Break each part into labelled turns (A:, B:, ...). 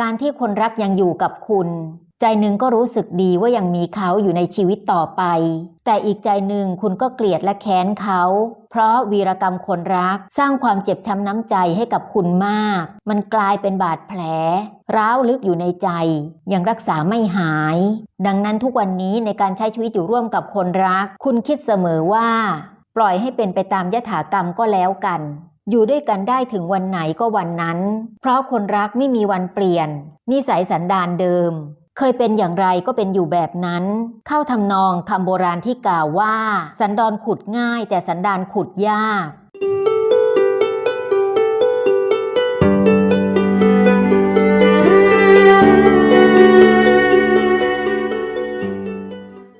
A: การที่คนรักยังอยู่กับคุณ ใจหนึ่งก็รู้สึกดีว่ายังมีเขาอยู่ในชีวิตต่อไป แต่อีกใจหนึ่งคุณก็เกลียดและแค้นเขา เพราะวีรกรรมคนรักสร้างความเจ็บช้ำน้ำใจให้กับคุณมาก มันกลายเป็นบาดแผล ร้าวลึกอยู่ในใจ ยังรักษาไม่หาย ดังนั้นทุกวันนี้ในการใช้ชีวิตอยู่ร่วมกับคนรัก คุณคิดเสมอว่า ปล่อยให้เป็นไปตามยถากรรมก็แล้วกัน อยู่ด้วยกันได้ถึงวันไหนก็วันนั้น เพราะคนรักไม่มีวันเปลี่ยน นิสัยสันดานเดิม เคยเป็นอย่างไรก็เป็นอยู่แบบนั้น เข้าทำนองคำโบราณที่กล่าวว่า สันดอนขุดง่ายแต่สันดานขุดยาก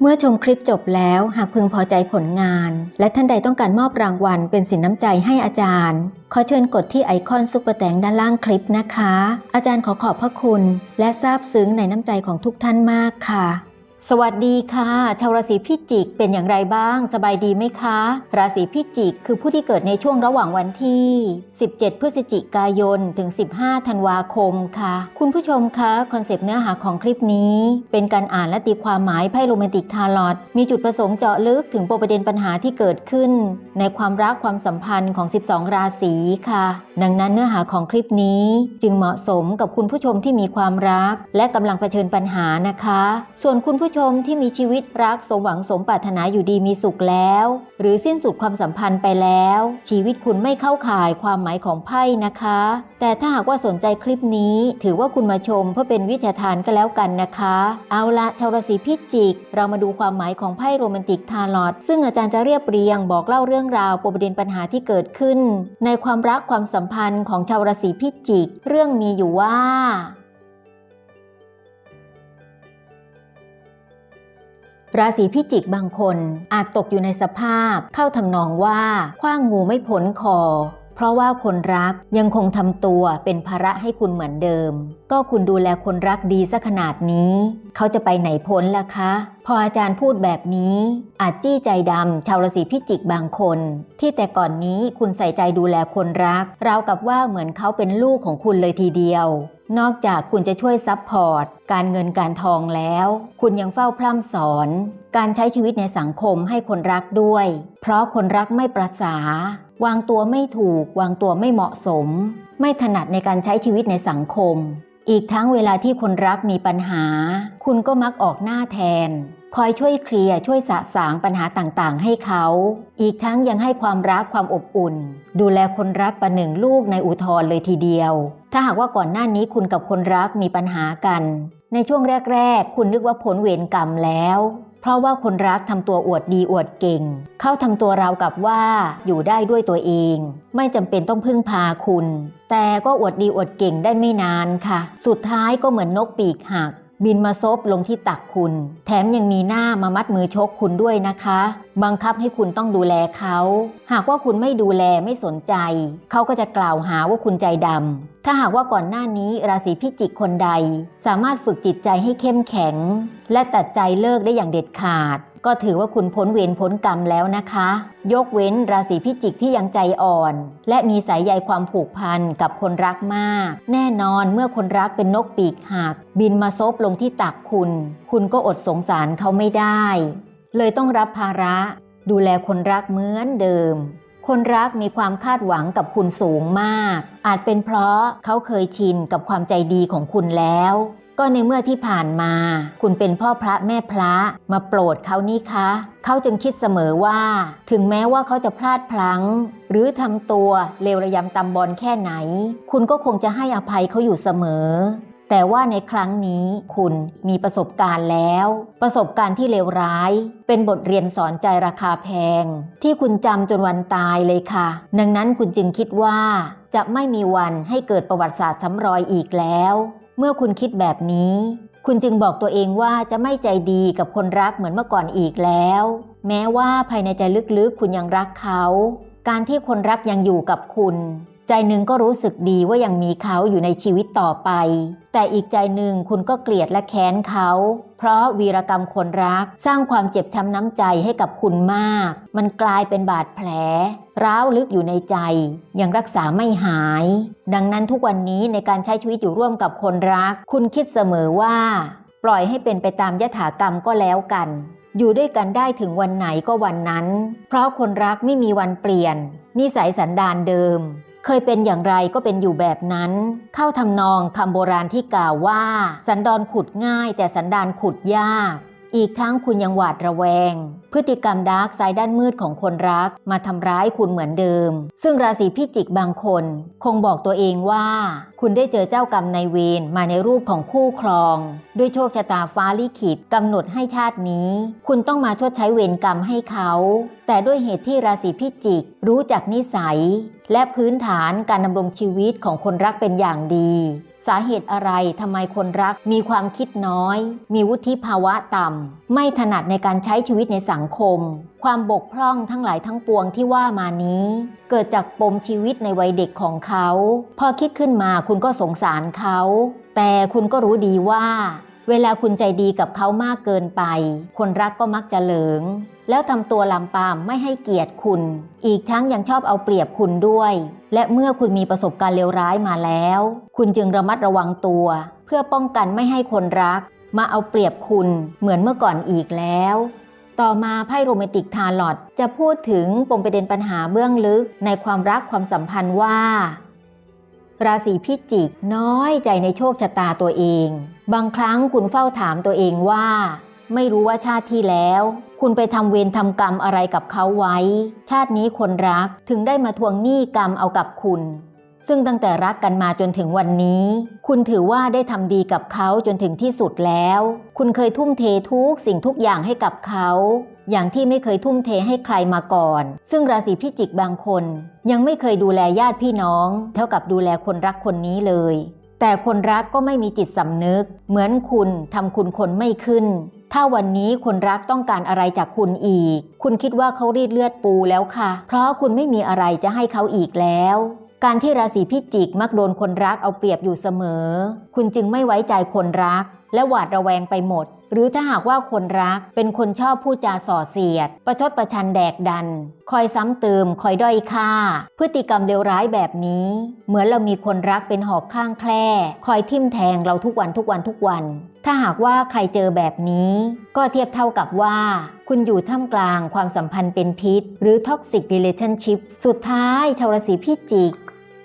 A: เมื่อชมคลิปจบแล้วหากพึงพอใจผลงาน และท่านใดต้องการมอบรางวัลเป็นสินน้ำใจให้อาจารย์ ขอเชิญกดที่ไอคอนซุปเปอร์แตงด้านล่างคลิปนะคะ อาจารย์ขอขอบพระคุณ และซาบซึ้งในน้ำใจของทุกท่านมากค่ะ สวัสดีค่ะ ชาวราศีพิจิกเป็นอย่างไรบ้าง สบายดีไหมคะ ราศีพิจิกคือผู้ที่เกิดในช่วงระหว่างวันที่ 17 พฤศจิกายน ถึง 15 ธันวาคมค่ะ คุณผู้ชมคะคอนเซปต์เนื้อหาของคลิปนี้ เป็นการอ่านและตีความหมายไพ่โรแมนติกทาร์ลอตมีจุดประสงค์เจาะลึกถึงปประเด็นปัญหาที่เกิดขึ้น ในความรักความสัมพันธ์ของ 12 ราศีค่ะ ดังนั้นเนื้อหาของคลิปนี้ จึงเหมาะสมกับคุณผู้ชมที่มีความรัก และกำลังเผชิญปัญหานะคะ ส่วนคุณผู้ชมที่มีชีวิตรักสมหวังสมปรารถนาอยู่ดีมีสุขแล้ว หรือสิ้นสุดความสัมพันธ์ไปแล้ว ชีวิตคุณไม่เข้าข่ายความหมายของไพ่นะคะ แต่ถ้าหากว่าสนใจคลิปนี้ ถือว่าคุณมาชมเพื่อเป็นวิทยาทานก็แล้วกันนะคะ เอาละชาวราศีพิจิก เรามาดูความหมายของไพ่โรแมนติกทาร์ลอตซึ่งอาจารย์จะเรียบเรียงบอกเล่าเรื่องราวปมประเด็นปัญหาที่เกิดขึ้น ในความรักความสัมพันธ์ของชาวราศีพิจิก เรื่องมีอยู่ว่า ราศีพิจิกบางคนอาจตกอยู่ในสภาพ เข้าทำนองว่าคว้างงูไม่พ้นคอ เพราะว่าคนรักยังคงทำตัวเป็นภาระให้คุณเหมือนเดิม ก็คุณดูแลคนรักดีซะขนาดนี้ เขาจะไปไหนพ้นล่ะคะ พออาจารย์พูดแบบนี้ อาจจี้ใจดำชาวราศีพิจิกบางคน ที่แต่ก่อนนี้คุณใส่ใจดูแลคนรักราวกับว่าเหมือนเขาเป็นลูกของคุณเลยทีเดียว นอกจากคุณจะช่วยซัพพอร์ตการเงินการทองแล้ว คุณยังเฝ้าพร่ำสอน การใช้ชีวิตในสังคมให้คนรักด้วย เพราะคนรักไม่ประสา วางตัวไม่ถูก วางตัวไม่เหมาะสม ไม่ถนัดในการใช้ชีวิตในสังคม อีกทั้งเวลาที่คนรักมีปัญหา คุณก็มักออกหน้าแทน คอยช่วยเคลียร์ช่วยสะสางปัญหาต่างๆ ให้เขา อีกทั้งยังให้ความรักความอบอุ่น ดูแลคนรักประหนึ่งลูกในอุทธรเลยทีเดียว ถ้าหากว่าก่อนหน้านี้คุณกับคนรักมีปัญหากัน ในช่วงแรก ๆ คุณนึกว่าผลเวรกรรมแล้ว เพราะว่าคนรักทำตัวอวดดีอวดเก่ง เข้าทำตัวราวกับว่าอยู่ได้ด้วยตัวเอง ไม่จำเป็นต้องพึ่งพาคุณ แต่ก็อวดดีอวดเก่งได้ไม่นานค่ะ สุดท้ายก็เหมือนนกปีกหัก บินมาซบลงที่ตักคุณ แถมยังมีหน้ามามัดมือชกคุณด้วยนะคะ บังคับให้คุณต้องดูแลเขา หากว่าคุณไม่ดูแลไม่สนใจ เขาก็จะกล่าวหาว่าคุณใจดำ ถ้าหากว่าก่อนหน้านี้ราศีพิจิกคนใด สามารถฝึกจิตใจให้เข้มแข็ง และตัดใจเลิกได้อย่างเด็ดขาด ก็ถือว่าคุณพ้นเวรพ้นกรรมแล้วนะคะ ยกเว้นราศีพิจิกที่ยังใจอ่อน และมีสายใยความผูกพันกับคนรักมาก แน่นอนเมื่อคนรักเป็นนกปีกหัก บินมาซบลงที่ตักคุณ คุณก็อดสงสารเขาไม่ได้ เลยต้องรับภาระ ดูแลคนรักเหมือนเดิมคนรักมีความคาดหวังกับคุณสูงมาก อาจเป็นเพราะเขาเคยชินกับความใจดีของคุณแล้ว ก็ในเมื่อที่ผ่านมา คุณเป็นพ่อพระแม่พระมาโปรดเขานี่คะเขาจึงคิดเสมอว่า ถึงแม้ว่าเขาจะพลาดพลั้ง หรือทำตัวเลวระยำตำบอลแค่ไหน คุณก็คงจะให้อภัยเขาอยู่เสมอ แต่ว่าในครั้งนี้คุณมีประสบการณ์แล้ว ประสบการณ์ที่เลวร้าย เป็นบทเรียนสอนใจราคาแพง ที่คุณจำจนวันตายเลยค่ะ ดังนั้นคุณจึงคิดว่าจะไม่มีวันให้เกิดประวัติศาสตร์ซ้ำรอยอีกแล้ว เมื่อคุณคิดแบบนี้ คุณจึงบอกตัวเองว่าจะไม่ใจดีกับคนรักเหมือนเมื่อก่อนอีกแล้ว แม้ว่าภายในใจลึกๆ คุณยังรักเขา การที่คนรักยังอยู่กับคุณ ใจหนึ่งก็รู้สึกดีว่ายังมีเขาอยู่ในชีวิตต่อไป แต่อีกใจหนึ่งคุณก็เกลียดและแค้นเขา เพราะวีรกรรมคนรักสร้างความเจ็บช้ำน้ำใจให้กับคุณมาก มันกลายเป็นบาดแผล ร้าวลึกอยู่ในใจ ยังรักษาไม่หาย ดังนั้นทุกวันนี้ในการใช้ชีวิตอยู่ร่วมกับคนรัก คุณคิดเสมอว่า ปล่อยให้เป็นไปตามยถากรรมก็แล้วกันอยู่ด้วยกันได้ถึงวันไหนก็วันนั้น เพราะคนรักไม่มีวันเปลี่ยน นิสัยสันดานเดิม เคยเป็นอย่างไรก็เป็นอยู่แบบนั้น เข้าทำนองคำโบราณที่กล่าวว่า สันดอนขุดง่าย แต่สันดานขุดยาก อีกทั้งคุณยังหวาดระแวง พฤติกรรมดาร์กไซด์ด้านมืดของคนรัก มาทำร้ายคุณเหมือนเดิม ซึ่งราศีพิจิกบางคน คงบอกตัวเองว่า คุณได้เจอเจ้ากรรมนายเวรมาในรูปของคู่ครอง ด้วยโชคชะตาฟ้าลิขิตกำหนดให้ชาตินี้ คุณต้องมาชดใช้เวรกรรมให้เขา แต่ด้วยเหตุที่ราศีพิจิกรู้จักนิสัย และพื้นฐานการดำรงชีวิตของคนรักเป็นอย่างดี สาเหตุอะไรทำไมคนรักมีความคิดน้อย มีวุฒิภาวะต่ำ ไม่ถนัดในการใช้ชีวิตในสังคม ความบกพร่องทั้งหลายทั้งปวงที่ว่ามานี้ เกิดจากปมชีวิตในวัยเด็กของเขา พอคิดขึ้นมาคุณก็สงสารเขา แต่คุณก็รู้ดีว่า เวลาคุณใจดีกับเขามากเกินไป คนรักก็มักจะเหลิง แล้วทำตัวลำปามไม่ให้เกียรติคุณ อีกทั้งยังชอบเอาเปรียบคุณด้วย และเมื่อคุณมีประสบการณ์เลวร้ายมาแล้ว คุณจึงระมัดระวังตัว เพื่อป้องกันไม่ให้คนรัก มาเอาเปรียบคุณเหมือนเมื่อก่อนอีกแล้ว ต่อมาไพ่โรแมนติกทาร์ลอตจะพูดถึงปมประเด็นปัญหาเบื้องลึกในความรักความสัมพันธ์ว่าราศีพิจิกน้อยใจในโชคชะตาตัวเอง บางครั้งคุณเฝ้าถามตัวเองว่า ไม่รู้ว่าชาติที่แล้ว คุณไปทำเวรทำกรรมอะไรกับเขาไว้ ชาตินี้คนรักถึงได้มาทวงหนี้กรรมเอากับคุณ ซึ่งตั้งแต่รักกันมาจนถึงวันนี้ คุณถือว่าได้ทำดีกับเขาจนถึงที่สุดแล้ว คุณเคยทุ่มเททุกสิ่งทุกอย่างให้กับเขา อย่างที่ไม่เคยทุ่มเทให้ใครมาก่อน ซึ่งราศีพิจิกบางคน ยังไม่เคยดูแลญาติพี่น้อง เท่ากับดูแลคนรักคนนี้เลย แต่คนรักก็ไม่มีจิตสำนึก เหมือนคุณทำคุณคนไม่ขึ้น ถ้าวันนี้คนรักต้องการอะไรจากคุณอีก คุณคิดว่าเขารีดเลือดปูแล้วค่ะ เพราะคุณไม่มีอะไรจะให้เขาอีกแล้ว การที่ราศีพิจิกมักโดนคนรักเอาเปรียบอยู่เสมอ คุณจึงไม่ไว้ใจคนรัก และหวาดระแวงไปหมด หรือถ้าหากว่าคนรักเป็นคนชอบพูดจาส่อเสียด ประชดประชันแดกดัน คอยซ้ำเติม คอยด้อยค่า พฤติกรรมเลวร้ายแบบนี้ เหมือนเรามีคนรักเป็นหอกข้างแคร่คอยทิ่มแทงเราทุกวันทุกวันทุกวัน ถ้าหากว่าใครเจอแบบนี้ ก็เทียบเท่ากับว่า คุณอยู่ท่ามกลางความสัมพันธ์เป็นพิษ หรือ toxic relationship สุดท้ายชาวราศีพิจิก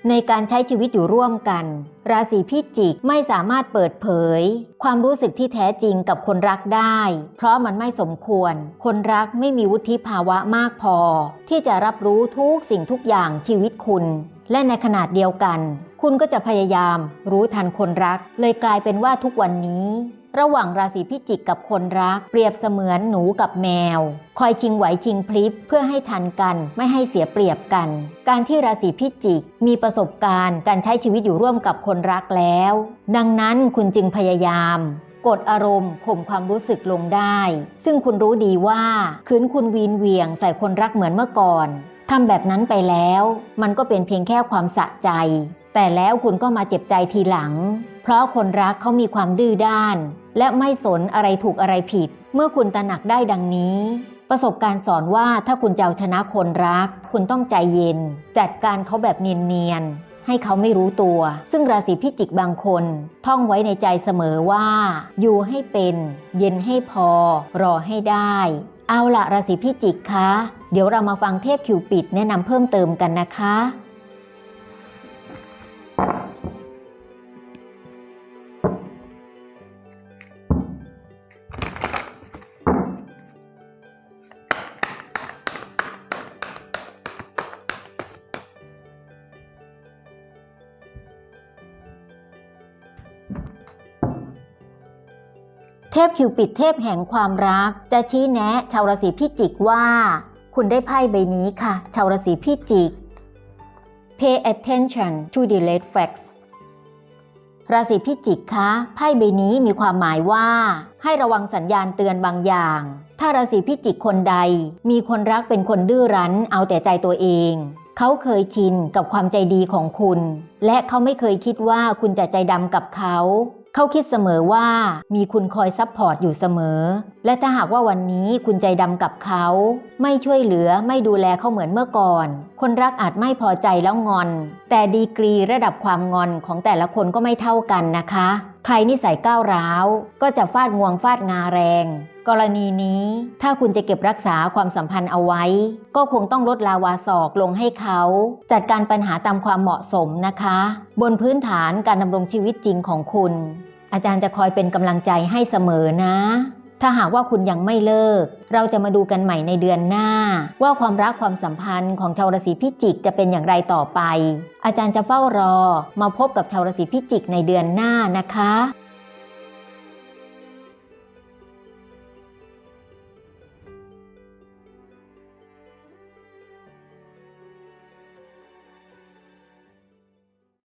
A: ในการใช้ชีวิตอยู่ร่วมกัน ราศีพิจิกไม่สามารถเปิดเผย ความรู้สึกที่แท้จริงกับคนรักได้ เพราะมันไม่สมควร คนรักไม่มีวุฒิภาวะมากพอ ที่จะรับรู้ทุกสิ่งทุกอย่างชีวิตคุณ และในขนาดเดียวกัน คุณก็จะพยายามรู้ทันคนรัก เลยกลายเป็นว่าทุกวันนี้ ระหว่างราศีพิจิกกับคนรัก เปรียบเสมือนหนูกับแมว คอยชิงไหวชิงพลิบเพื่อให้ทันกันไม่ให้เสียเปรียบกัน การที่ราศีพิจิกมีประสบการณ์ การใช้ชีวิตอยู่ร่วมกับคนรักแล้ว ดังนั้นคุณจึงพยายามกดอารมณ์ข่มความรู้สึกลงได้ ซึ่งคุณรู้ดีว่าคืนคุณวีนเวียงใส่คนรักเหมือนเมื่อก่อนทำแบบนั้นไปแล้ว มันก็เป็นเพียงแค่ความสะใจ แต่แล้วคุณก็มาเจ็บใจทีหลัง เพราะคนรักเขามีความดื้อด้าน และไม่สนอะไรถูกอะไรผิด เมื่อคุณตระหนักได้ดังนี้ ประสบการณ์สอนว่าถ้าคุณจะเอาชนะคนรัก คุณต้องใจเย็น จัดการเขาแบบเนียนๆให้เขาไม่รู้ตัว ซึ่งราศีพิจิกบางคน ท่องไว้ในใจเสมอว่า อยู่ให้เป็น เย็นให้พอ รอให้ได้ เอาละราศีพิจิกคะ เดี๋ยวเรามาฟังเทพคิวปิดแนะนำเพิ่มเติมกันนะคะ เทพคิวปิดเทพแห่งความรัก จะชี้แนะชาวราศีพิจิกว่า คุณได้ไพ่ใบนี้ค่ะ ชาวราศีพิจิก Pay attention to the red flags ราศีพิจิกคะไพ่ใบนี้มีความหมายว่า ให้ระวังสัญญาณเตือนบางอย่าง ถ้าราศีพิจิกคนใด มีคนรักเป็นคนดื้อรั้น เอาแต่ใจตัวเอง เขาเคยชินกับความใจดีของคุณ และเขาไม่เคยคิดว่าคุณจะใจดำกับเขา เขาคิดเสมอว่ามีคุณคอยซัพพอร์ตอยู่เสมอ และถ้าหากว่าวันนี้คุณใจดำกับเขา ไม่ช่วยเหลือไม่ดูแลเขาเหมือนเมื่อก่อน คนรักอาจไม่พอใจแล้วงอน แต่ดีกรีระดับความงอนของแต่ละคนก็ไม่เท่ากันนะคะ ใครนิสัยก้าวร้าว ก็จะฟาดงวงฟาดงาแรง กรณีนี้ถ้าคุณจะเก็บรักษาความสัมพันธ์เอาไว้ ก็คงต้องลดลาวาศอกลงให้เขา จัดการปัญหาตามความเหมาะสมนะคะ บนพื้นฐานการดำรงชีวิตจริงของคุณ อาจารย์จะคอยเป็นกำลังใจให้เสมอนะ ถ้าหากว่าคุณยังไม่เลิก เราจะมาดูกันใหม่ในเดือนหน้า ว่าความรักความสัมพันธ์ของชาวราศีพิจิกจะเป็นอย่างไรต่อไป อาจารย์จะเฝ้ารอ มาพบกับชาวราศีพิจิกในเดือนหน้านะคะ